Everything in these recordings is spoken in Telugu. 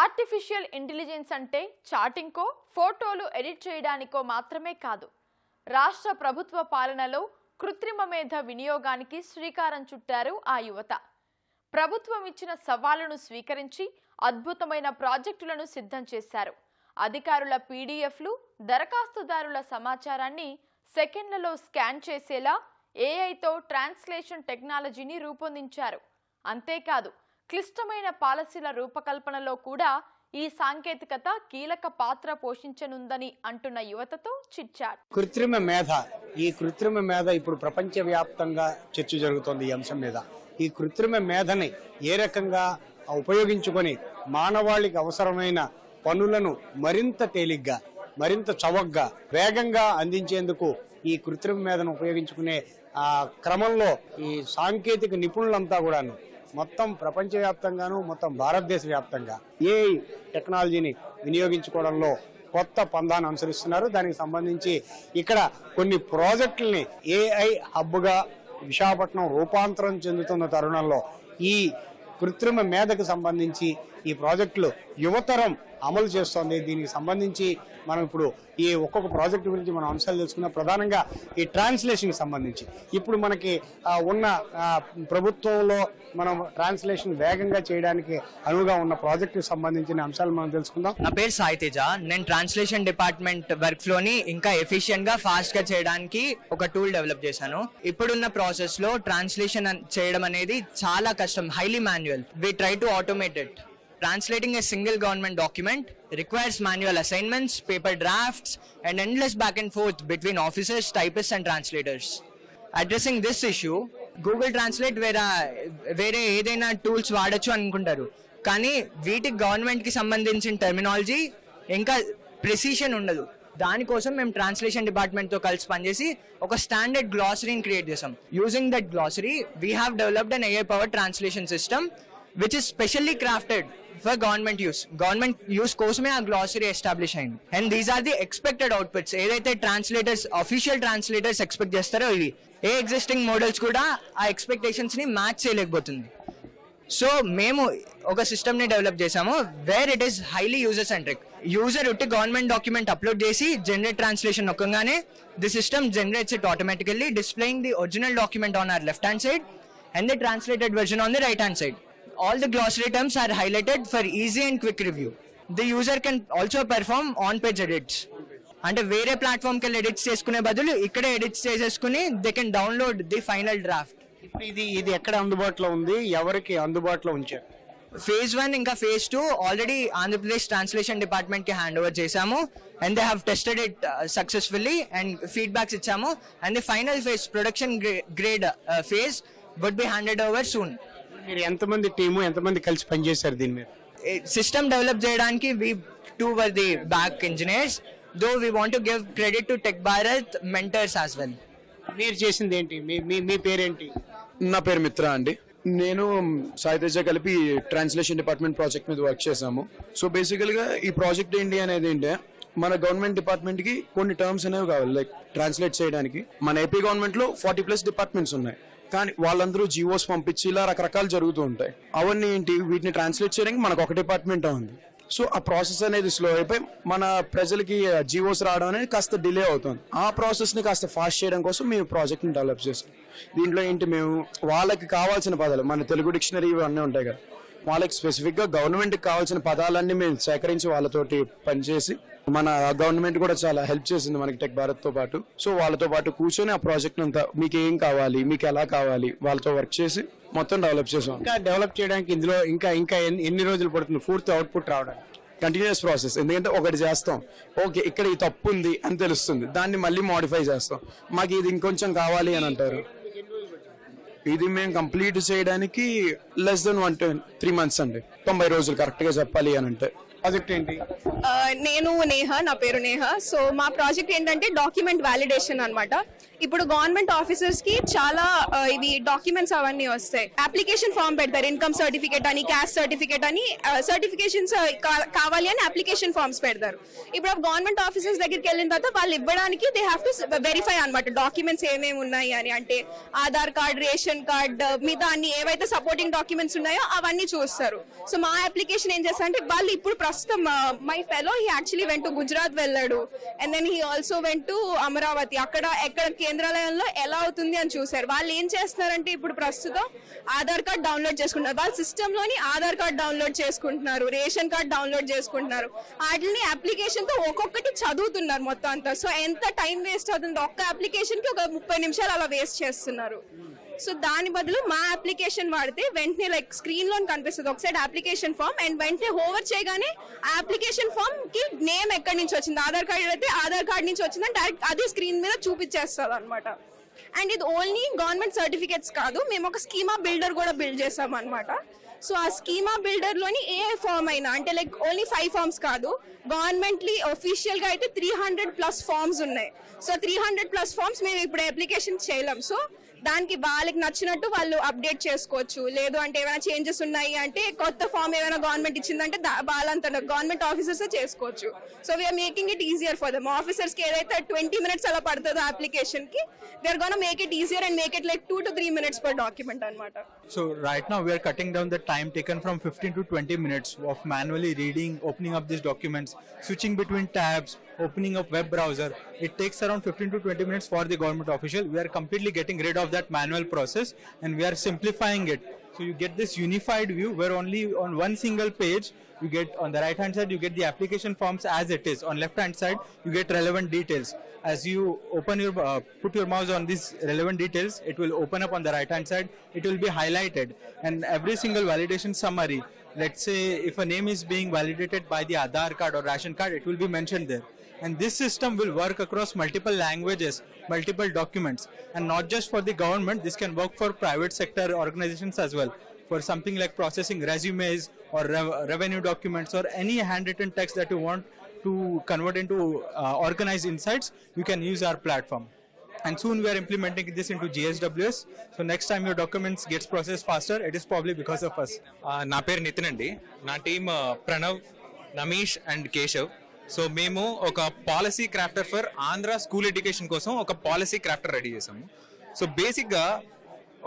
ఆర్టిఫిషియల్ ఇంటెలిజెన్స్ అంటే చాటింగ్కో ఫోటోలు ఎడిట్ చేయడానికో మాత్రమే కాదు. రాష్ట్ర ప్రభుత్వ పాలనలో కృత్రిమ మేధ వినియోగానికి శ్రీకారం చుట్టారు ఆ యువత. ప్రభుత్వం ఇచ్చిన సవాళ్ళను స్వీకరించి అద్భుతమైన ప్రాజెక్టులను సిద్ధం చేశారు. అధికారుల పీడీఎఫ్లు దరఖాస్తుదారుల సమాచారాన్ని సెకండ్లలో స్కాన్ చేసేలా ఏఐతో ట్రాన్స్లేషన్ టెక్నాలజీని రూపొందించారు. అంతేకాదు క్లిష్టమైన పాలసీల రూపకల్పనలో కూడా ఈ సాంకేతికత కీలక పాత్ర పోషించనుందని అంటున్న యువతతో చిట్చాట్ కృత్రిమ మేధ ఈ కృత్రిమ మేధ ఇప్పుడు ప్రపంచవ్యాప్తంగా చర్చ జరుగుతోంది ఈ అంశం మీద. ఈ కృత్రిమ మేధని ఏ రకంగా ఉపయోగించుకొని మానవాళికి అవసరమైన పనులను మరింత తేలిగ్గా మరింత చవకగా వేగంగా అందించేందుకు ఈ కృత్రిమ మేధను ఉపయోగించుకునే ఆ క్రమంలో ఈ సాంకేతిక నిపుణులంతా కూడాను మొత్తం ప్రపంచవ్యాప్తంగాను మొత్తం భారతదేశ వ్యాప్తంగా ఏ టెక్నాలజీని వినియోగించుకోవడంలో కొత్త పందాన్ని అనుసరిస్తున్నారు. దానికి సంబంధించి ఇక్కడ కొన్ని ప్రాజెక్టుల్ని ఏఐ హబ్గా విశాఖపట్నం రూపాంతరం చెందుతున్న తరుణంలో ఈ కృత్రిమ మేధకు సంబంధించి ఈ ప్రాజెక్టులు యువతరం అమలు చేస్తోంది. దీనికి సంబంధించి మనం ఇప్పుడు ఈ ఒక్కొక్క ప్రాజెక్టు గురించి మనం అంశాలు తెలుసుకున్న ప్రధానంగా ఈ ట్రాన్స్లేషన్కి సంబంధించి. ఇప్పుడు మనకి ఉన్న ప్రభుత్వంలో మనం ట్రాన్స్లేషన్ వేగంగా చేయడానికి అనువుగా ఉన్న ప్రాజెక్టుకి సంబంధించిన అంశాలు మనం తెలుసుకుందాం. నా పేరు సాయితేజ నేను ట్రాన్స్లేషన్ డిపార్ట్మెంట్ వర్క్ ఫ్లోని ఇంకా ఎఫిషియెంట్గా ఫాస్ట్గా చేయడానికి ఒక టూల్ డెవలప్ చేశాను. ఇప్పుడున్న ప్రాసెస్లో ట్రాన్స్లేషన్ చేయడం అనేది చాలా కష్టం highly manual we try to automate it translating a single government document requires manual assignments paper drafts and endless back and forth between officers typist and translators addressing this issue Google translate వేరే వేరే ఏదైనా టూల్స్ వాడచ్చు అనుకుంటారు. కానీ వీటికి గవర్నమెంట్కి సంబంధించిన టెర్మినాలజీ ఇంకా ప్రెసిషన్ ఉండదు. దానికోసం మేము ట్రాన్స్లేషన్ డిపార్ట్మెంట్తో కలిసి పనిచేసి ఒక స్టాండర్డ్ గ్లాసరీని క్రియేట్ చేసాం using that glossary we have developed an AI power translation system which is specially crafted for government use government use కోసమే ఆ గ్లాసరీ ఎస్టాబ్లిష్ అయింది. And these are the expected outputs ఏదైతే ట్రాన్స్లేటర్స్ అఫీషియల్ ట్రాన్స్లేటర్స్ ఎక్స్పెక్ట్ చేస్తారో ఇవి. ఏ ఎగ్జిస్టింగ్ మోడల్స్ కూడా ఆ ఎక్స్పెక్టేషన్స్ని మ్యాచ్ చేయలేకపోతుంది. సో మేము ఒక సిస్టమ్ని డెవలప్ చేసాము. Where it is highly user centric user ఉట్టి గవర్నమెంట్ డాక్యుమెంట్ అప్లోడ్ చేసి generate translation నొక్కగానే the system generates it automatically displaying the original document on our left hand side and the translated version on the right hand side the glossary terms are highlighted for easy and quick review the user can also perform on page edits అంటే వేరే ప్లాట్ఫామ్కి ఎడిట్స్ చేసుకునే బదులు ఇక్కడే ఎడిట్స్ చేసేసుకుని they can download the final draft ఇప్పుడు ఇది ఇది ఎక్కడ అందుబాటులో ఉంది? ఎవరికి అందుబాటులో ఉంచారు? ఫేజ్ వన్ ఇంకా phase two already Andhra Pradesh translation డిపార్ట్మెంట్కి హ్యాండ్ ఓవర్ చేశాము and they have tested it successfully and feedbacks ఇచ్చాము. And the final phase production grade phase would be handed over soon మీరు ఎంతమంది టీము ఎంతమంది కలిసి పనిచేశారు దీని మీద? సిస్టమ్ డెవలప్ చేయడానికి we two were the back engineers though we want give credit to Tech Bharat mentors as well మీరు చేసింది ఏంటి? మీ మీ మీ పేరేంటి? నా పేరు మిత్ర అండి. నేను సాయి తేజ కలిపి ట్రాన్స్లేషన్ డిపార్ట్మెంట్ ప్రాజెక్ట్ మీద వర్క్ చేశాము. సో బేసికల్గా ఈ ప్రాజెక్ట్ ఏంటి అనేది ఏంటి మన గవర్నమెంట్ డిపార్ట్మెంట్కి కొన్ని టర్మ్స్ అనేవి కావాలి. లైక్ ట్రాన్స్లేట్ చేయడానికి. మన ఏపీ గవర్నమెంట్లో ఫార్టీ ప్లస్ డిపార్ట్మెంట్స్ ఉన్నాయి. కానీ వాళ్ళందరూ జీవోస్ పంపించి ఇలా రకరకాలు జరుగుతూ ఉంటాయి. అవన్నీ ఏంటి? వీటిని ట్రాన్స్లేట్ చేయడానికి మనకు ఒక డిపార్ట్మెంట్ ఉంది. సో ఆ ప్రాసెస్ అనేది స్లో అయిపోయి మన ప్రజలకి జీవోస్ రావడం అనేది కాస్త డిలే అవుతుంది. ఆ ప్రాసెస్ని కాస్త ఫాస్ట్ చేయడం కోసం మేము ప్రాజెక్ట్ని డెవలప్ చేస్తాం. దీంట్లో ఏంటి? మేము వాళ్ళకి కావాల్సిన పదాలు మన తెలుగు డిక్షనరీ ఇవన్నీ ఉంటాయి కదా. వాళ్ళకి స్పెసిఫిక్గా గవర్నమెంట్కి కావాల్సిన పదాలన్నీ మేము సేకరించి వాళ్ళతోటి పనిచేసి మన గవర్నమెంట్ కూడా చాలా హెల్ప్ చేసింది మనకి టెక్ భారత్తో పాటు. సో వాళ్ళతో పాటు కూర్చొని ఆ ప్రాజెక్ట్ అంతా మీకు ఏం కావాలి మీకు ఎలా కావాలి వాళ్ళతో వర్క్ చేసి మొత్తం డెవలప్ చేసాం. ఇంకా డెవలప్ చేయడానికి ఇందులో ఇంకా ఇంకా ఎన్ని ఎన్ని రోజులు పడుతుంది? పూర్తి అవుట్పుట్ రావడానికి. కంటిన్యూస్ ప్రాసెస్ ఎందుకంటే ఒకటి చేస్తాం. ఓకే ఇక్కడ ఈ తప్పు ఉంది అని తెలుస్తుంది. దాన్ని మళ్ళీ మోడిఫై చేస్తాం. మాకు ఇది ఇంకొంచెం కావాలి అని అంటారు. ఇది మేము కంప్లీట్ చేయడానికి less than one three months అండి. తొంభై రోజులు కరెక్ట్గా చెప్పాలి అని అంటే. ప్రాజెక్ట్ ఏంటి? నేను నేహ నా పేరు నేహ. సో మా ప్రాజెక్ట్ ఏంటంటే డాక్యుమెంట్ వ్యాలిడేషన్ అనమాట ఇప్పుడు గవర్నమెంట్ ఆఫీసర్స్కి చాలా ఇవి డాక్యుమెంట్స్ అవన్నీ వస్తాయి. అప్లికేషన్ ఫామ్ పెడతారు. ఇన్కమ్ సర్టిఫికేట్ అని క్యాస్ట్ సర్టిఫికేట్ అని సర్టిఫికేషన్స్ కావాలి అని అప్లికేషన్ ఫామ్స్ పెడతారు. ఇప్పుడు గవర్నమెంట్ ఆఫీసర్స్ దగ్గరికి వెళ్ళిన తర్వాత వాళ్ళు ఇవ్వడానికి దే హ్యావ్ టు వెరిఫై అనమాట డాక్యుమెంట్స్ ఏమేమి ఉన్నాయి అని అంటే ఆధార్ కార్డ్ రేషన్ కార్డ్ మిగతా అన్ని ఏవైతే సపోర్టింగ్ డాక్యుమెంట్స్ ఉన్నాయో అవన్నీ చూస్తారు. సో మా అప్లికేషన్ ఏం చేస్తా అంటే వాళ్ళు ఇప్పుడు ప్రస్తుతం my fellow he actually went Gujarat వెళ్ళాడు. And then he also went Amaravati అక్కడ ఎక్కడ కేంద్రాలయంలో ఎలా అవుతుంది అని చూశారు. వాళ్ళు ఏం చేస్తున్నారంటే ఇప్పుడు ప్రస్తుతం ఆధార్ కార్డ్ డౌన్లోడ్ చేసుకుంటున్నారు. వాళ్ళ సిస్టమ్లోని ఆధార్ కార్డ్ డౌన్లోడ్ చేసుకుంటున్నారు. రేషన్ కార్డ్ డౌన్లోడ్ చేసుకుంటున్నారు. వాటిని అప్లికేషన్తో ఒక్కొక్కటి చదువుతున్నారు మొత్తం అంతా. సో ఎంత టైం వేస్ట్ అవుతుంది? ఒక్క అప్లికేషన్కి ఒక ముప్పై నిమిషాలు అలా వేస్ట్ చేస్తున్నారు. సో దాని బదులు మా అప్లికేషన్ వాడితే వెంటనే లైక్ స్క్రీన్లో కనిపిస్తుంది. ఒకసారి అప్లికేషన్ ఫామ్ అండ్ వెంటనే హోవర్ చేయగానే ఆ అప్లికేషన్ ఫామ్కి నేమ్ ఎక్కడి నుంచి వచ్చింది? ఆధార్ కార్డు అయితే ఆధార్ కార్డ్ నుంచి వచ్చిందని డైరెక్ట్ అదే స్క్రీన్ మీద చూపించేస్తుంది అనమాట అండ్ ఇది ఓన్లీ గవర్నమెంట్ సర్టిఫికేట్స్ కాదు మేము ఒక స్కీమా బిల్డర్ కూడా బిల్డ్ చేసాం అనమాట సో ఆ స్కీమా బిల్డర్లోని ఏ ఫామ్ అయినా అంటే లైక్ ఓన్లీ ఫైవ్ ఫార్మ్స్ కాదు గవర్నమెంట్లీ ఒఫీషియల్గా అయితే త్రీ హండ్రెడ్ ప్లస్ ఫార్మ్స్ ఉన్నాయి. So three hundred plus forms మేము ఇప్పుడు అప్లికేషన్ చేయలేం. సో దానికి వాళ్ళకి నచ్చినట్టు వాళ్ళు అప్డేట్ చేసుకోవచ్చు. లేదు అంటే ఏమైనా చేంజెస్ ఉన్నాయి అంటే కొత్త ఫామ్ ఏమైనా గవర్నమెంట్ ఇచ్చిందంటే దా- వాళ్ళంత గవర్నమెంట్ ఆఫీసర్స్ చేసుకోవచ్చు. So we're making it easier for them ఆఫీసర్స్కి ఏదైతే ట్వంటీ మినిట్స్ అలా పడుతుందో అప్లికేషన్కి they're gonna make it easier and make it like two to three minutes per document అనమాట so right now we are cutting down the time taken from 15 to 20 minutes of reading opening opening this documents switching between tabs opening of web browser. It takes around 15 to 20 minutes for the government official. We are completely getting rid of that manual process and we are simplifying it. So you get this unified view where only on one single page you get on the right hand side you get the application forms as it is. On left hand side you get relevant details. As you open your uh, put your mouse on these relevant details, it will open up on the right hand side. It will be highlighted and every single validation summary. Let's say if a name is being validated by the Aadhaar card or ration card, it will be mentioned there. And this system will work across multiple languages, multiple documents, and not just for the government. This can work for private sector organizations as well. For something like processing resumes or rev- revenue documents or any handwritten text that you want to convert into uh, organized insights, you can use our platform. And soon we are implementing this into GSWS. So next time your documents gets processed faster, it is probably because of us. Uh, నా పేరు నితిన్ అండి నా team uh, Pranav Namish and Keshav so మేము ఒక policy crafter for Andhra school education కోసం ఒక పాలసీ క్రాఫ్టర్ రెడీ చేసాము సో బేసిక్గా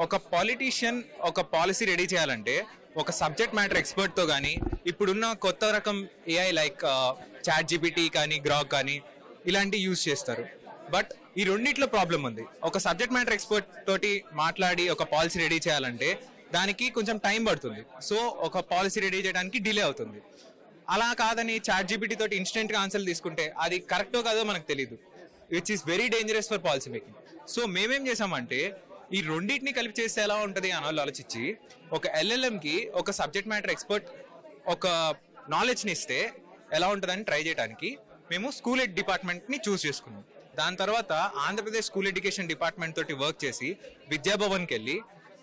ఒక పాలిటీషియన్ ఒక పాలసీ రెడీ చేయాలంటే ఒక సబ్జెక్ట్ మ్యాటర్ ఎక్స్పర్ట్తో కానీ ఇప్పుడున్న కొత్త రకం ఏఐ లైక్ చాట్ జీపీటీ కానీ గ్రాక్ కానీ ఇలాంటివి యూజ్ చేస్తారు బట్ ఈ రెండిట్లో ప్రాబ్లం ఉంది. ఒక సబ్జెక్ట్ మ్యాటర్ ఎక్స్పర్ట్ తోటి మాట్లాడి ఒక పాలసీ రెడీ చేయాలంటే దానికి కొంచెం టైం పడుతుంది. సో ఒక పాలసీ రెడీ చేయడానికి డిలే అవుతుంది. అలా కాదని చాట్ జీపీటీ తోటి ఇన్స్టెంట్గా ఆన్సర్లు తీసుకుంటే అది కరెక్టో కాదో మనకు తెలియదు which is very dangerous for policy making so మేమేం చేసామంటే ఈ రెండింటిని కలిపి చేస్తే ఎలా ఉంటుంది అని వాళ్ళు ఆలోచించి ఒక ఎల్ఎల్ఎంకి ఒక సబ్జెక్ట్ మ్యాటర్ ఎక్స్పర్ట్ ఒక నాలెడ్జ్ని ఇస్తే ఎలా ఉంటుందని ట్రై చేయడానికి మేము స్కూల్ ఎడ్ డిపార్ట్మెంట్ని చూస్ చేసుకున్నాం. దాని తర్వాత ఆంధ్రప్రదేశ్ స్కూల్ ఎడ్యుకేషన్ డిపార్ట్మెంట్ తోటి వర్క్ చేసి విద్యాభవన్కి వెళ్ళి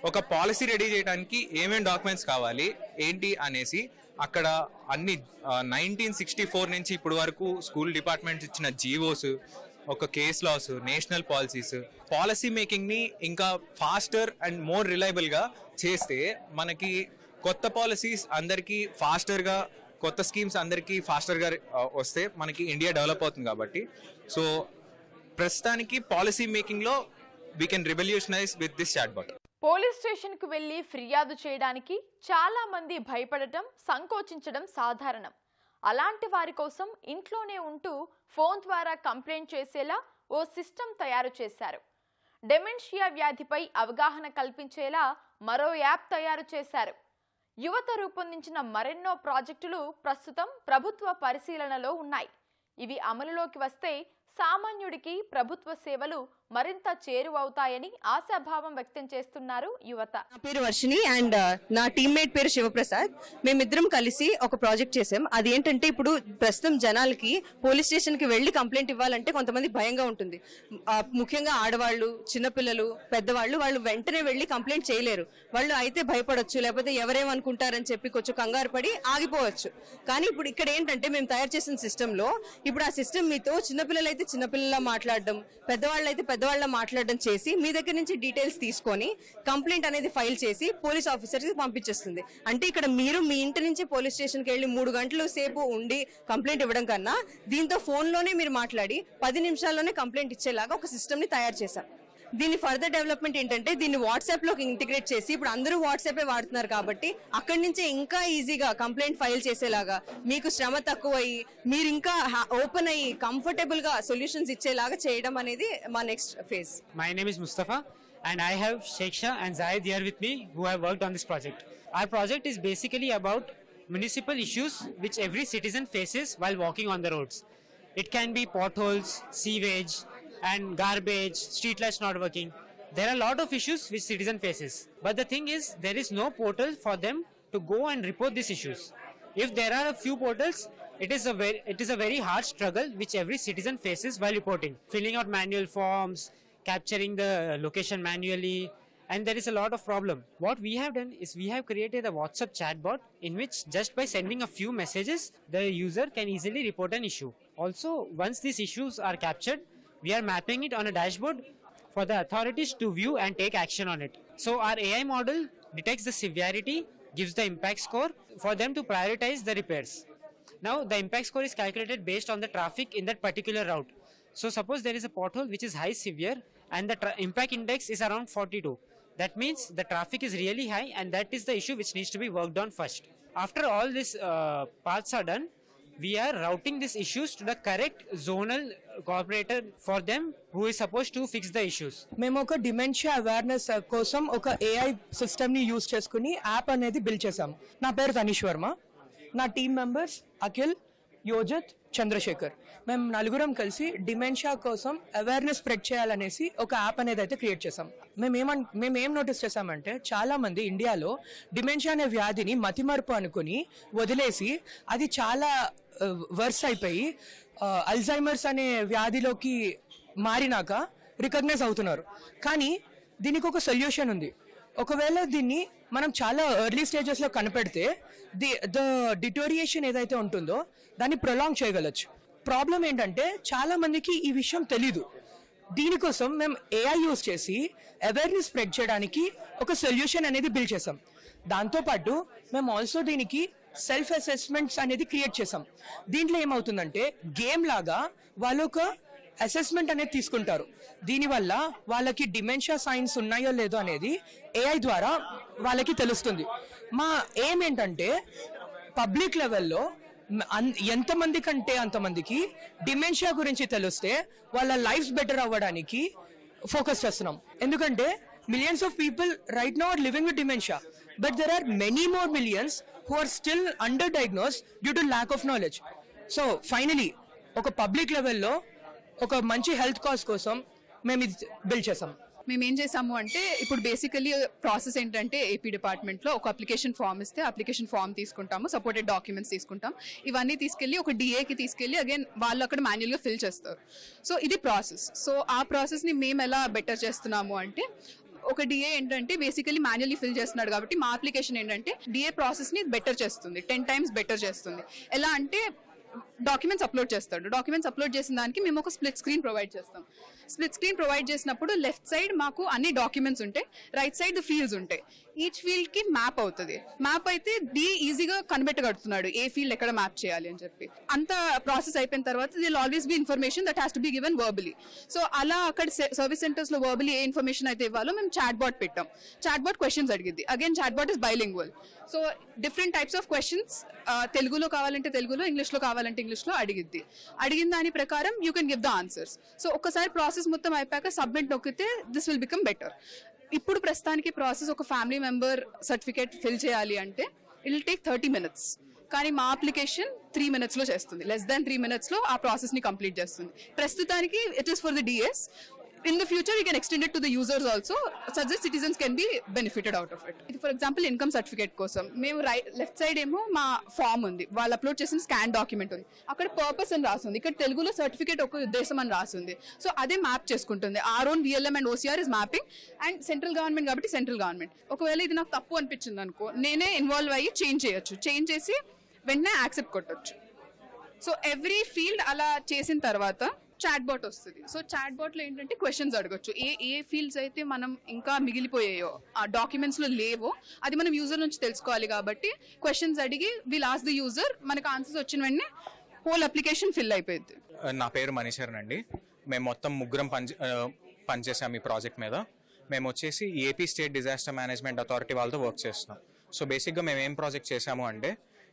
ఒక పాలసీ రెడీ చేయడానికి ఏమేం డాక్యుమెంట్స్ కావాలి ఏంటి అనేసి అక్కడ అన్ని నైన్టీన్ సిక్స్టీ ఫోర్ నుంచి ఇప్పుడు వరకు స్కూల్ డిపార్ట్మెంట్స్ ఇచ్చిన జీవోస్ ఒక case laws national policies policy మేకింగ్ని ఇంకా ఫాస్టర్ అండ్ మోర్ రిలయబుల్గా చేస్తే మనకి కొత్త పాలసీస్ అందరికీ ఫాస్టర్గా కొత్త స్కీమ్స్ అందరికీ ఫాస్టర్గా వస్తే మనకి ఇండియా డెవలప్ అవుతుంది కాబట్టి. సో ప్రస్తుతానికి policy మేకింగ్లో we can revolutionize with this chat bot police స్టేషన్కు వెళ్ళి ఫిర్యాదు చేయడానికి చాలా మంది భయపడటం సంకోచించడం సాధారణం. అలాంటి వారి కోసం ఇంట్లోనే ఉంటూ ఫోన్ ద్వారా కంప్లైంట్ చేసేలా ఓ సిస్టమ్ తయారు చేశారు. డెమెన్షియా వ్యాధిపై అవగాహన కల్పించేలా మరో యాప్ తయారు చేశారు. యువత రూపొందించిన మరెన్నో ప్రాజెక్టులు ప్రస్తుతం ప్రభుత్వ పరిశీలనలో ఉన్నాయి. ఇవి అమలులోకి వస్తే సామాన్యుడికి ప్రభుత్వ సేవలు మరింత చేరువవుతాయని ఆశాభావం వ్యక్తం చేస్తున్నారు యువత. నా పేరు వర్షిని అండ్ uh, నా టీమ్మేట్ పేరు శివప్రసాద్. మేమిద్దరం కలిసి ఒక ప్రాజెక్ట్ చేసాం అది ఏంటంటే ఇప్పుడు ప్రస్తుతం జనాలకి పోలీస్ స్టేషన్కి వెళ్ళి కంప్లైంట్ ఇవ్వాలంటే కొంతమంది భయంగా ఉంటుంది. ముఖ్యంగా ఆడవాళ్ళు చిన్నపిల్లలు పెద్దవాళ్ళు వాళ్ళు వెంటనే వెళ్ళి కంప్లైంట్ చేయలేరు. వాళ్ళు అయితే భయపడొచ్చు లేకపోతే ఎవరేమనుకుంటారని చెప్పి కొంచెం కంగారు పడి ఆగిపోవచ్చు. కానీ ఇప్పుడు ఇక్కడ ఏంటంటే మేము తయారు చేసిన సిస్టమ్లో ఇప్పుడు ఆ సిస్టమ్ మీతో చిన్నపిల్లలు అయితే చిన్నపిల్లలా మాట్లాడడం పెద్దవాళ్ళు అయితే పెద్ద పెద్దవాళ్ళ మాట్లాడడం చేసి మీ దగ్గర నుంచి డీటెయిల్స్ తీసుకొని కంప్లైంట్ అనేది ఫైల్ చేసి పోలీస్ ఆఫీసర్కి పంపించేస్తుంది. అంటే ఇక్కడ మీరు మీ ఇంటి నుంచి పోలీస్ స్టేషన్కి వెళ్ళి మూడు గంటలు సేపు ఉండి కంప్లైంట్ ఇవ్వడం కన్నా దీంతో ఫోన్లోనే మీరు మాట్లాడి పది నిమిషాల్లోనే కంప్లైంట్ ఇచ్చేలాగా ఒక సిస్టమ్ని తయారు చేశారు. దీని ఫర్దర్ డెవలప్మెంట్ ఏంటంటే దీన్ని వాట్సాప్లోకి ఇంటిగ్రేట్ చేసి ఇప్పుడు అందరూ వాట్సాప్ వాడుతున్నారు కాబట్టి అక్కడి నుంచే ఇంకా ఈజీగా కంప్లైంట్ ఫైల్ చేసేలాగా మీకు శ్రమ తక్కువ అయ్యి మీరు ఇంకా ఓపెన్ అయ్యి కంఫర్టబుల్గా సొల్యూషన్స్ ఇచ్చేలాగా చేయడం అనేది మా next phase my name is Mustafa and I have శేక్ష and Zaid your with me who have worked on this project ఆ project is basically about municipal issues which every citizen faces while walking on the roads it can be pot holes sewage and garbage, street lights not working. There are a lot of issues which citizen faces. But the thing is, there is no portal for them to go and report these issues. If there are a few portals, it is a very it is a very hard struggle which every citizen faces while reporting, filling out manual forms, capturing the location manually, and there is a lot of problem. What we have done is we have created a WhatsApp chatbot in which just by sending a few messages, the user can easily report an issue. Also, once these issues are captured, we are mapping it on a dashboard for the authorities to view and take action on it. So our AI model detects the severity, gives the impact score for them to prioritize the repairs. Now the impact score is calculated based on the traffic in that particular route. So suppose there is a pothole which is high severe and the tra- impact index is around 42. That means the traffic is really high and that is the issue which needs to be worked on first. After all these uh, paths are done, we are routing these issues to the correct zonal corporator for them who is supposed to fix the issues మేము ఒక డిమెన్షియా అవేర్నెస్ uh, కోసం ఒక ఏఐ సిస్టమ్ని యూజ్ చేసుకుని యాప్ అనేది బిల్డ్ చేసాము నా పేరు తనీష్ వర్మ. నా టీమ్ మెంబర్స్ అఖిల్ యోజిత్ చంద్రశేఖర్. మేము నలుగురం కలిసి డిమెన్షియా కోసం అవేర్నెస్ స్ప్రెడ్ చేయాలనేసి ఒక యాప్ అనేది అయితే క్రియేట్ చేసాం మేము ఏమన్ మేము ఏం నోటీస్ చేసామంటే చాలా మంది ఇండియాలో డిమెన్షియా అనే వ్యాధిని మతిమరుపు అనుకుని వదిలేసి అది చాలా వర్స్ అయిపోయి అల్జైమర్స్ అనే వ్యాధిలోకి మారినాక రికగ్నైజ్ అవుతున్నారు. కానీ దీనికి ఒక సొల్యూషన్ ఉంది. ఒకవేళ దీన్ని మనం చాలా ఎర్లీ స్టేజెస్లో కనిపెడితే ది ద డిటోరియేషన్ ఏదైతే ఉంటుందో దాన్ని ప్రొలాంగ్ చేయగలచ్చు. ప్రాబ్లం ఏంటంటే చాలామందికి ఈ విషయం తెలీదు. దీనికోసం మేము ఏఐ యూస్ చేసి అవేర్నెస్ స్ప్రెడ్ చేయడానికి ఒక సొల్యూషన్ అనేది బిల్డ్ చేసాం దాంతోపాటు మేము ఆల్సో దీనికి సెల్ఫ్ అసెస్మెంట్స్ అనేది క్రియేట్ చేసాం. దీంట్లో ఏమవుతుందంటే గేమ్ లాగా వాళ్ళు ఒక అసెస్మెంట్ అనేది తీసుకుంటారు. దీనివల్ల వాళ్ళకి డిమెన్షియా సైన్స్ ఉన్నాయో లేదో అనేది ఏఐ ద్వారా వాళ్ళకి తెలుస్తుంది. మా ఏం ఏంటంటే పబ్లిక్ లెవెల్లో అన్- ఎంతమంది కంటే అంతమందికి డిమెన్షియా గురించి తెలిస్తే వాళ్ళ లైఫ్ బెటర్ అవ్వడానికి ఫోకస్ చేస్తున్నాం. ఎందుకంటే millions of people right now are living with dementia but there are many more millions who are still under diagnose due to lack of knowledge so finally ఒక పబ్లిక్ లెవెల్లో ఒక మంచి హెల్త్ కాజ్ కోసం మేము ఇది బిల్డ్ చేసాం మేము ఏం చేసాము అంటే ఇప్పుడు బేసికలీ ప్రాసెస్ ఏంటంటే ఏపీ డిపార్ట్మెంట్లో ఒక అప్లికేషన్ ఫామ్ ఇస్తే అప్లికేషన్ ఫామ్ తీసుకుంటాము సపోర్టెడ్ డాక్యుమెంట్స్ తీసుకుంటాం. ఇవన్నీ తీసుకెళ్ళి ఒక డిఏకి తీసుకెళ్ళి అగైన్ వాళ్ళు అక్కడ మాన్యువల్గా ఫిల్ చేస్తారు. సో ఇది ప్రాసెస్ సో ఆ ప్రాసెస్ని మేము ఎలా బెటర్ చేస్తున్నాము అంటే ఒక డిఏ ఏంటంటే బేసికలీ మాన్యువల్లీ ఫిల్ చేస్తున్నాడు కాబట్టి మా అప్లికేషన్ ఏంటంటే డిఏ ప్రాసెస్ని బెటర్ చేస్తుంది. టెన్ టైమ్స్ బెటర్ చేస్తుంది. ఎలా అంటే డాక్యుమెంట్స్ అప్లోడ్ చేస్తాడు. డాక్యుమెంట్స్ అప్లోడ్ చేసిన దానికి మేము ఒక స్ప్లిట్ స్క్రీన్ ప్రొవైడ్ చేస్తాం. స్ప్లిట్ స్క్రీన్ ప్రొవైడ్ చేసినప్పుడు లెఫ్ట్ సైడ్ మాకు అన్ని డాక్యుమెంట్స్ ఉంటాయి రైట్ సైడ్ ది ఫీల్డ్స్ ఉంటాయి. ఈచ్ ఫీల్డ్కి మ్యాప్ అవుతుంది. మ్యాప్ అయితే డి ఈజీగా కనిపెట్టగడుతున్నాడు ఏ ఫీల్డ్ ఎక్కడ మ్యాప్ చేయాలి అని చెప్పి. అంత ప్రాసెస్ అయిపోయిన తర్వాత there'll always be information that has to be given verbally so అలా అక్కడ సర్వీస్ సెంటర్స్లో వర్బలీ ఏ ఇన్ఫర్మేషన్ అయితే ఇవ్వాలో మేము చాట్ బాట్ పెట్టాం. చాట్ బాట్ క్వశ్చన్స్ అడిగింది. Again chat bot is bilingual so different types of questions తెలుగులో కావాలంటే తెలుగులో ఇంగ్లీష్లో కావాలంటే ఇంగ్లీష్లో అడిగిద్ది అడిగిన దాని ప్రకారం you can give the answers so ఒకసారి ప్రాసెస్ మొత్తం అయిపోయాక సబ్మిట్ నొక్కితే దిస్ విల్ బికమ్ బెటర్. ఇప్పుడు ప్రస్తుతానికి ప్రాసెస్ ఒక ఫ్యామిలీ మెంబర్ సర్టిఫికేట్ ఫిల్ చేయాలి అంటే ఇట్ టేక్ థర్టీ మినిట్స్. కానీ మా అప్లికేషన్ త్రీ మినిట్స్లో చేస్తుంది. లెస్ దాన్ త్రీ మినిట్స్లో ఆ ప్రాసెస్ని కంప్లీట్ చేస్తుంది. ప్రస్తుతానికి it is for the DS. In the future you can extend to the users also such citizens can be benefited out of it ఇది ఫర్ ఎగ్జాంపుల్ ఇన్కమ్ సర్టిఫికేట్ కోసం మేము రైట్ లెఫ్ట్ సైడ్ ఏమో మా ఫామ్ ఉంది. వాళ్ళు అప్లోడ్ చేసిన స్కాన్ డాక్యుమెంట్ ఉంది. అక్కడ పర్పస్ అని రాసింది. ఇక్కడ తెలుగులో సర్టిఫికేట్ ఒక ఉద్దేశం అని రాసింది. సో అదే మ్యాప్ చేసుకుంటుంది. Our own VLM and OCR is mapping and central government కాబట్టి సెంట్రల్ గవర్నమెంట్ ఒకవేళ ఇది నాకు తప్పు అనిపించింది అనుకో నేనే ఇన్వాల్వ్ అయ్యి చేంజ్ చేయొచ్చు. చేంజ్ చేసి వెంటనే యాక్సెప్ట్ కొట్టొచ్చు. సో ఎవ్రీ ఫీల్డ్ అలా చేసిన తర్వాత చాట్ బాట్ వస్తుంది. సో చాట్ బాట్లో ఏంటంటే క్వశ్చన్స్ అడగొచ్చు. ఏ ఏ ఫీల్డ్స్ అయితే మనం ఇంకా మిగిలిపోయాయో ఆ డాక్యుమెంట్స్లో లేవో అది మనం యూజర్ నుంచి తెలుసుకోవాలి కాబట్టి క్వశ్చన్స్ అడిగి విల్ ఆస్ ది యూజర్ మనకు ఆన్సర్స్ వచ్చిన వెంటనే హోల్ అప్లికేషన్ ఫిల్ అయిపోయింది నా పేరు మనీశ్వరన్ అండి. మేము మొత్తం ముగ్గురం పని పనిచేసాం ఈ ప్రాజెక్ట్ మీద. మేము వచ్చేసి AP state disaster management authority వాళ్ళతో వర్క్ చేస్తున్నాం. సో బేసిక్గా మేము ఏం ప్రాజెక్ట్ చేసాము అంటే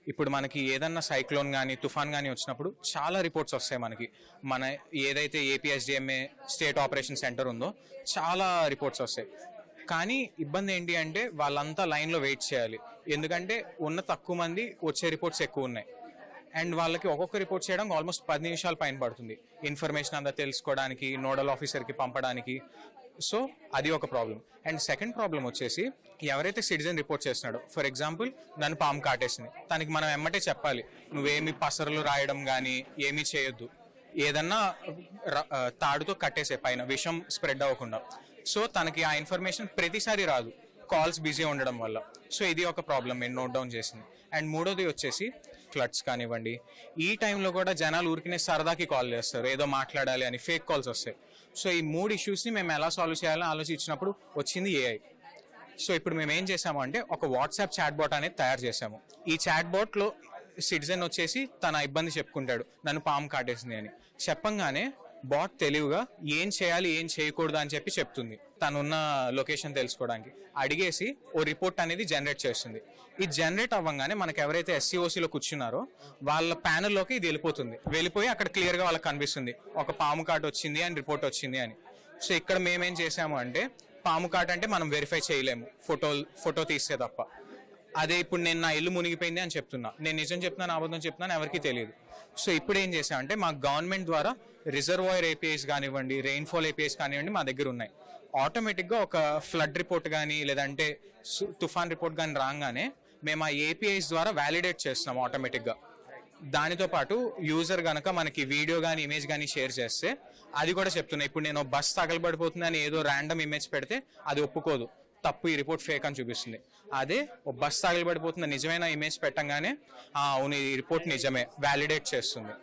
ఇప్పుడు మనకి ఏదన్నా సైక్లోన్ కానీ తుఫాన్ కానీ వచ్చినప్పుడు చాలా రిపోర్ట్స్ వస్తాయి మనకి. మన ఏదైతే ఏపీఎస్డిఎంఏ స్టేట్ ఆపరేషన్ సెంటర్ ఉందో చాలా రిపోర్ట్స్ వస్తాయి. కానీ ఇబ్బంది ఏంటి అంటే వాళ్ళంతా లైన్లో వెయిట్ చేయాలి. ఎందుకంటే ఉన్న తక్కువ మంది వచ్చే రిపోర్ట్స్ ఎక్కువ ఉన్నాయి. అండ్ వాళ్ళకి ఒక్కొక్క రిపోర్ట్ చేయడం ఆల్మోస్ట్ పది నిమిషాలు పైన పడుతుంది. ఇన్ఫర్మేషన్ అంతా తెలుసుకోవడానికి నోడల్ ఆఫీసర్కి పంపడానికి సో అది ఒక ప్రాబ్లం అండ్ సెకండ్ ప్రాబ్లం వచ్చేసి ఎవరైతే సిటిజన్ రిపోర్ట్ చేస్తున్నాడో ఫర్ ఎగ్జాంపుల్ నన్ను పాము కాటేసింది. తనకి మనం ఎమ్మటే చెప్పాలి నువ్వేమి పసరలు రాయడం కానీ ఏమీ చేయొద్దు. ఏదన్నా తాడుతో కట్టేసే పైన విషం స్ప్రెడ్ అవ్వకుండా. సో తనకి ఆ ఇన్ఫర్మేషన్ ప్రతిసారి రాదు. కాల్స్ బిజీ ఉండడం వల్ల. సో ఇది ఒక ప్రాబ్లం నేను నోట్ డౌన్ చేసింది. అండ్ మూడోది వచ్చేసి క్లట్స్ కానివ్వండి. ఈ టైంలో కూడా జనాలు ఊరికినే సరదాకి కాల్ చేస్తారు. ఏదో మాట్లాడాలి అని ఫేక్ కాల్స్ వస్తాయి. సో ఈ మూడు ఇష్యూస్ని మేము ఎలా సాల్వ్ చేయాలని ఆలోచించినప్పుడు వచ్చింది ఏఐ సో ఇప్పుడు మేము ఏం చేసాము అంటే ఒక వాట్సాప్ చాట్బాట్ అనేది తయారు చేసాము. ఈ చాట్బాట్లో సిటిజన్ వచ్చేసి తన ఇబ్బంది చెప్పుకుంటాడు. నన్ను పాము కాటేసింది అని. చెప్పంగానే బాట్ తెలివిగా ఏం చేయాలి ఏం చేయకూడదు అని చెప్పి చెప్తుంది. తనున్న లొకేషన్ తెలుసుకోవడానికి. అడిగేసి ఓ రిపోర్ట్ అనేది జనరేట్ చేస్తుంది. ఈ జనరేట్ అవ్వగానే మనకు ఎవరైతే ఎస్సీఓసీలో కూర్చున్నారో వాళ్ళ ప్యానెల్లోకి ఇది వెళ్ళిపోతుంది. వెళ్ళిపోయి అక్కడ క్లియర్గా వాళ్ళకి కనిపిస్తుంది. ఒక పాము కాటు వచ్చింది అని రిపోర్ట్ వచ్చింది అని. సో ఇక్కడ మేమేం చేసాము అంటే పాము కాట్ అంటే మనం వెరిఫై చేయలేము. ఫోటో ఫోటో తీస్తే తప్ప. అదే ఇప్పుడు నేను నా ఇల్లు మునిగిపోయింది అని చెప్తున్నా. నేను నిజం చెప్తున్నాను అబద్ధం చెప్తున్నాను ఎవరికి తెలియదు. సో ఇప్పుడు ఏం చేసామంటే మా గవర్నమెంట్ ద్వారా రిజర్వాయర్ ఏపీఐస్ కానివ్వండి రెయిన్ఫాల్ ఏపీఐస్ కానివ్వండి మా దగ్గర ఉన్నాయి. ఆటోమేటిక్గా ఒక ఫ్లడ్ రిపోర్ట్ కానీ లేదంటే తుఫాన్ రిపోర్ట్ కానీ రాగానే మేము ఆ ఏపీఐస్ ద్వారా వ్యాలిడేట్ చేస్తున్నాం ఆటోమేటిక్గా దానితో పాటు యూజర్ కనుక మనకి వీడియో కానీ ఇమేజ్ కానీ షేర్ చేస్తే అది కూడా చెప్తున్నాయి ఇప్పుడు నేను బస్ తగలబడిపోతుందని ఏదో ర్యాండమ్ ఇమేజ్ పెడితే అది ఒప్పుకోదు. తప్పు ఈ రిపోర్ట్ ఫేక్ అని చూపిస్తుంది. అదే ఓ బస్ తగలబడిపోతున్న నిజమైన ఇమేజ్ పెట్టంగానే అవును ఈ రిపోర్ట్ నిజమే వ్యాలిడేట్ చేస్తుంది.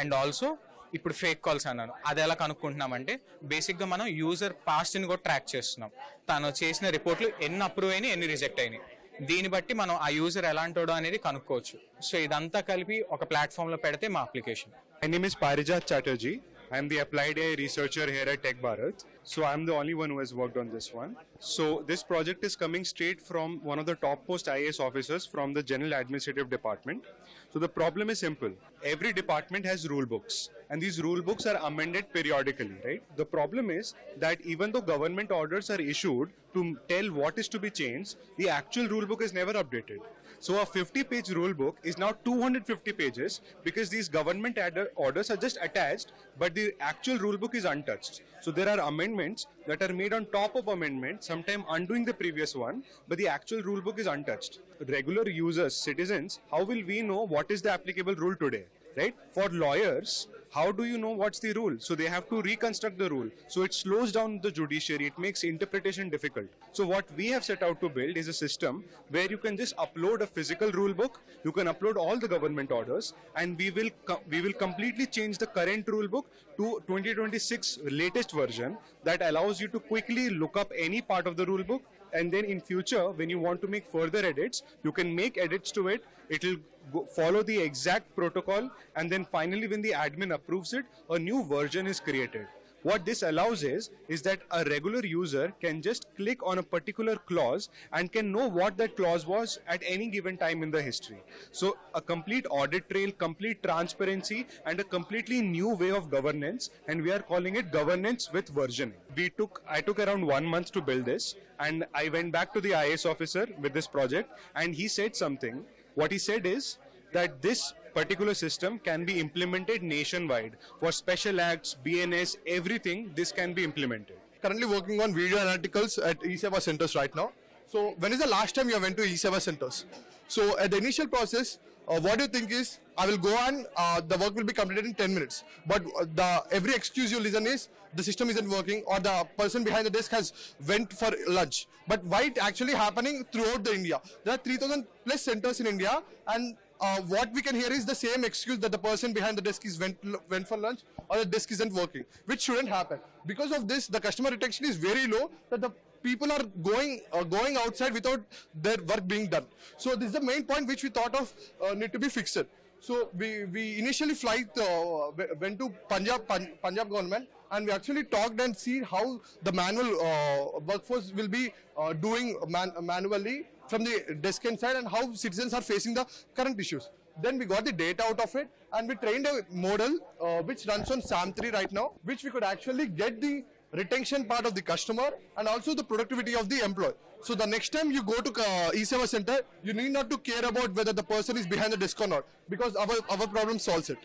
అండ్ ఆల్సో ఇప్పుడు ఫేక్ కాల్స్ అన్నాను. అది ఎలా కనుక్కుంటున్నామంటే బేసిక్గా మనం యూజర్ పాస్ట్ని కూడా ట్రాక్ చేస్తున్నాం. తను చేసిన రిపోర్ట్లు ఎన్ని అప్రూవ్ అయినాయి ఎన్ని రిజెక్ట్ అయినాయి. దీన్ని బట్టి మనం ఆ యూజర్ ఎలాంటోడో అనేది కనుక్కోవచ్చు. సో ఇదంతా కలిపి ఒక ప్లాట్ఫామ్లో పెడితే మా application My name is Parijat Chatterjee I'm the applied AI researcher here at Tech Bharat So I'm the only one who has worked on this one. So this project is coming straight from one of the topmost IAS officers from the General Administrative Department. So the problem is simple. Every department has rule books and these rule books are amended periodically, right? The problem is that even though government orders are issued to tell what is to be changed, the actual rule book is never updated. So a 50 page rule book is now 250 pages because these government orders are just attached, but the actual rule book is untouched. So there are amendments that are made on top of amendments, sometimes undoing the previous one, but the actual rule book is untouched. Regular users, citizens, how will we know what is the applicable rule today? Right? For lawyers, how do you know what's the rule? So they have to reconstruct the rule. So it slows down the judiciary, it makes interpretation difficult. So what we have set out to build is a system where you can just upload a physical rule book, you can upload all the government orders, and we will co- we will completely change the current rule book to 2026 latest version that allows you to quickly look up any part of the rule book and then in future when you want to make further edits you can make edits to it. It will go, follow the exact protocol. And then finally when the admin approves it a new version is created what this allows is is that a regular user can just click on a particular clause and can know what that clause was at any given time in the history. So a complete audit trail complete transparency and a completely new way of governance and we are calling it governance with versioning. We took i took around 1 month to build this and i went back to the is officer with this project and he said something. What he said is that this particular system can be implemented nationwide for special acts, BNS, everything. This can be implemented. currently working on video analyticals at eSeva centers right now. So when is the last time you went to eSeva centers? So at the initial process, uh, what do you think is I will go and uh, the work will be completed in 10 minutes. But uh, the every excuse you listen is the system isn't working or the person behind the desk has went for lunch. But why it actually happening throughout the India? There are 3000 plus centers in India and uh, what we can hear is the same excuse that the person behind the desk is went, went for lunch or the desk isn't working, which shouldn't happen. Because of this, the customer retention is very low that the people are going uh, going outside without their work being done. So this is the main point which we thought of uh, need to be fixed. So we, we initially flight uh, went to Punjab Pun- Punjab government and we actually talked and see how the manual uh, workforce will be uh, doing man- manually from the desk inside and how citizens are facing the current issues. Then we got the data out of it and we trained a model uh, which runs on SAM3 right now, which we could actually get the retention part of the customer and also the productivity of the employee. So the next time you go to uh, e-seva center, you need not to care about whether the person is behind the desk or not because our, our problem solves it.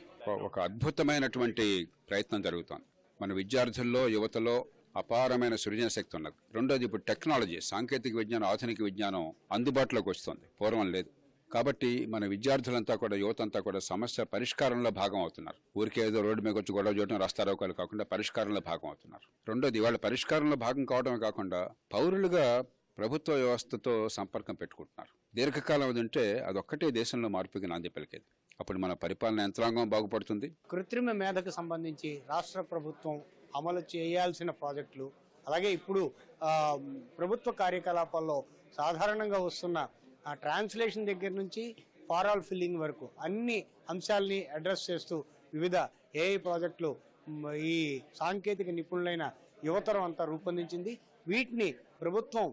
ఒక అద్భుతమైనటువంటి ప్రయత్నం జరుగుతోంది మన విద్యార్థుల్లో యువతలో అపారమైన సృజన శక్తి ఉన్నది. రెండోది ఇప్పుడు టెక్నాలజీ సాంకేతిక విజ్ఞానం ఆధునిక విజ్ఞానం అందుబాటులోకి వస్తుంది. పూర్వం లేదు. కాబట్టి మన విద్యార్థులంతా కూడా యువతంతా కూడా సమస్య పరిష్కారంలో భాగం అవుతున్నారు. ఊరికే ఏదో రోడ్డు మీద వచ్చి గొడవ చేయడం రాస్తారోకాలు కాకుండా పరిష్కారంలో భాగం అవుతున్నారు. రెండోది వాళ్ళ పరిష్కారంలో భాగం కావడమే కాకుండా పౌరులుగా ప్రభుత్వ వ్యవస్థతో సంపర్కం పెట్టుకుంటున్నారు. దీర్ఘకాలం అది ఉంటే అదొక్కటే దేశంలో మార్పుకి నాంది పలికేది. అప్పుడు మన పరిపాలన యంత్రాంగం బాగుపడుతుంది. కృత్రిమ మేధకు సంబంధించి రాష్ట్ర ప్రభుత్వం అమలు చేయాల్సిన ప్రాజెక్టులు అలాగే ఇప్పుడు ప్రభుత్వ కార్యకలాపాల్లో సాధారణంగా వస్తున్న ట్రాన్స్లేషన్ దగ్గర నుంచి ఫార్ ఆల్ ఫిల్లింగ్ వరకు అన్ని అంశాలని అడ్రస్ చేస్తూ వివిధ ఏఐ ప్రాజెక్టులు ఈ సాంకేతిక నిపుణులైన యువతరం అంతా రూపొందించింది. వీటిని ప్రభుత్వం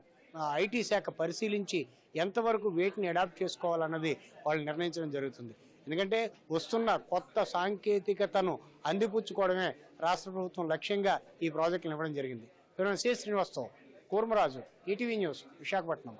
ఐటీ శాఖ పరిశీలించి ఎంతవరకు వీటిని అడాప్ట్ చేసుకోవాలన్నది వాళ్ళు నిర్ణయించడం జరుగుతుంది. ఎందుకంటే వస్తున్న కొత్త సాంకేతికతను అందిపుచ్చుకోవడమే రాష్ట్ర ప్రభుత్వం లక్ష్యంగా ఈ ప్రాజెక్టులు ఇవ్వడం జరిగింది. Shri Srinivasa Rao Kurmaraju ETV news Visakhapatnam.